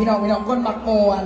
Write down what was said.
พี่น้องพี่น้องก้นมักมวน